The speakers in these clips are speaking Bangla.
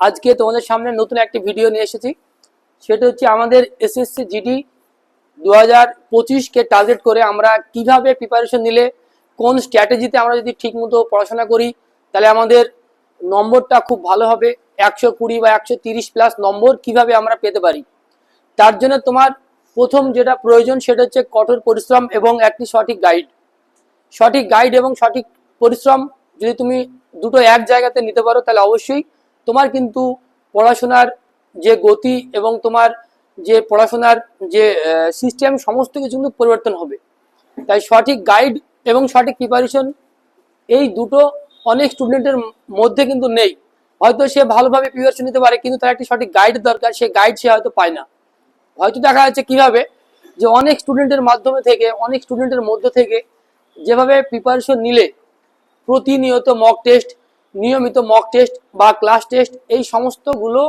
আজকে তোমাদের সামনে নতুন একটি ভিডিও নিয়ে এসেছি। সেটা হচ্ছে আমাদের এসএসসি জিডি দু হাজার পঁচিশকে টার্গেট করে আমরা কীভাবে প্রিপারেশন নিলে, কোন স্ট্র্যাটেজিতে আমরা যদি ঠিকমতো পড়াশোনা করি, তাহলে আমাদের নম্বরটা খুব ভালো হবে। একশো কুড়ি বা একশো তিরিশ প্লাস নম্বর কীভাবে আমরা পেতে পারি। তার জন্য তোমার প্রথম যেটা প্রয়োজন, সেটা হচ্ছে কঠোর পরিশ্রম এবং একটি সঠিক গাইড সঠিক গাইড এবং সঠিক পরিশ্রম যদি তুমি দুটো এক জায়গাতে নিতে পারো, তাহলে অবশ্যই তোমার কিন্তু পড়াশোনার যে গতি এবং তোমার যে পড়াশোনার যে সিস্টেম সমস্ত কিছু কিন্তু পরিবর্তন হবে। তাই সঠিক গাইড এবং সঠিক প্রিপারেশন এই দুটো অনেক স্টুডেন্টের মধ্যে কিন্তু নেই। হয়তো সে ভালোভাবে প্রিপারেশন নিতে পারে, কিন্তু তার একটি সঠিক গাইড দরকার, সেই গাইড সে হয়তো পায় না। হয়তো দেখা যাচ্ছে কীভাবে যে অনেক স্টুডেন্টের মাধ্যমে থেকে, অনেক স্টুডেন্টের মধ্যে থেকে যেভাবে প্রিপারেশন নিলে প্রতিনিয়ত মক টেস্ট নিয়মিত মক টেস্ট বা ক্লাস টেস্ট এই সমস্তগুলো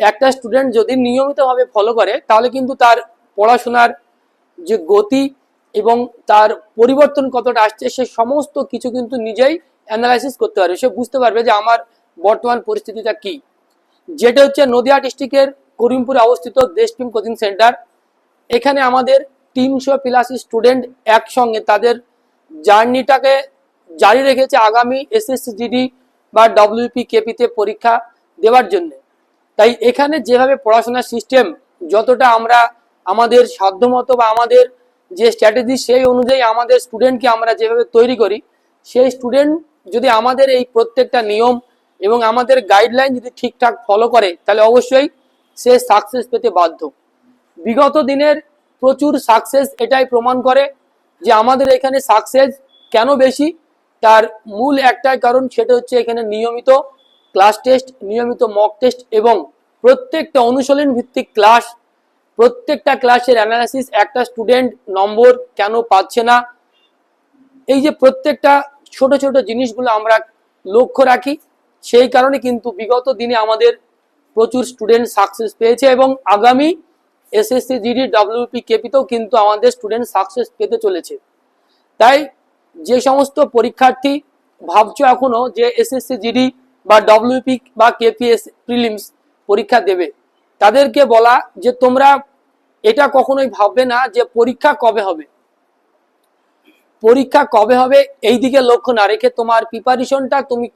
একটা স্টুডেন্ট যদি নিয়মিতভাবে ফলো করে, তাহলে কিন্তু তার পড়াশোনার যে গতি এবং তার পরিবর্তন কতটা আসছে, সে সমস্ত কিছু কিন্তু নিজেই অ্যানালাইসিস করতে পারবে। সে বুঝতে পারবে যে আমার বর্তমান পরিস্থিতিটা কি। যেটা হচ্ছে নদিয়া ডিস্ট্রিক্টের করিমপুরে অবস্থিত দেশটিম কোচিং সেন্টার এখানে আমাদের তিনশো প্লাস স্টুডেন্ট একসঙ্গে তাদের জার্নিটাকে জারি রেখেছে আগামী এসএসসি জিডি বা ডব্লিউপি কেপিতে পরীক্ষা দেওয়ার জন্য। তাই এখানে যেভাবে পড়াশোনার সিস্টেম যতটা আমরা আমাদের সাধ্যমতো বা আমাদের যে স্ট্র্যাটেজি সেই অনুযায়ী আমাদের স্টুডেন্টকে আমরা যেভাবে তৈরি করি, সেই স্টুডেন্ট যদি আমাদের এই প্রত্যেকটা নিয়ম এবং আমাদের গাইডলাইন যদি ঠিকঠাক ফলো করে, তাহলে অবশ্যই সে সাকসেস পেতে বাধ্য। বিগত দিনের প্রচুর সাকসেস এটাই প্রমাণ করে যে আমাদের এখানে সাকসেস কেন বেশি তার মূল একটাই কারণ সেটা হচ্ছে এখানে নিয়মিত ক্লাস টেস্ট নিয়মিত মক টেস্ট এবং প্রত্যেকটা অনুশীলন ভিত্তিক ক্লাস প্রত্যেকটা ক্লাসের অ্যানালাইসিস একটা স্টুডেন্ট নম্বর কেন পাচ্ছে না। এই যে প্রত্যেকটা ছোট ছোট জিনিসগুলো আমরা লক্ষ্য রাখি, সেই কারণে কিন্তু বিগত দিনে আমাদের প্রচুর স্টুডেন্ট সাকসেস পেয়েছে এবং আগামী এসএসসি জিডি ডাব্লিউপি কেপিতেও কিন্তু আমাদের স্টুডেন্ট সাকসেস পেতে চলেছে। তাই যে সমস্ত পরীক্ষার্থী ভাবছ এখনও যে এসএসসি জিডি বা ডব্লিউপি বা কেপিএস প্রিলিমস পরীক্ষা দেবে, তাদেরকে বলা যে তোমরা এটা কখনোই ভাববে না যে পরীক্ষা কবে হবে। পরীক্ষা কবে হবে এই দিকে লক্ষ্য না রেখে তোমার প্রিপারেশনটা তুমি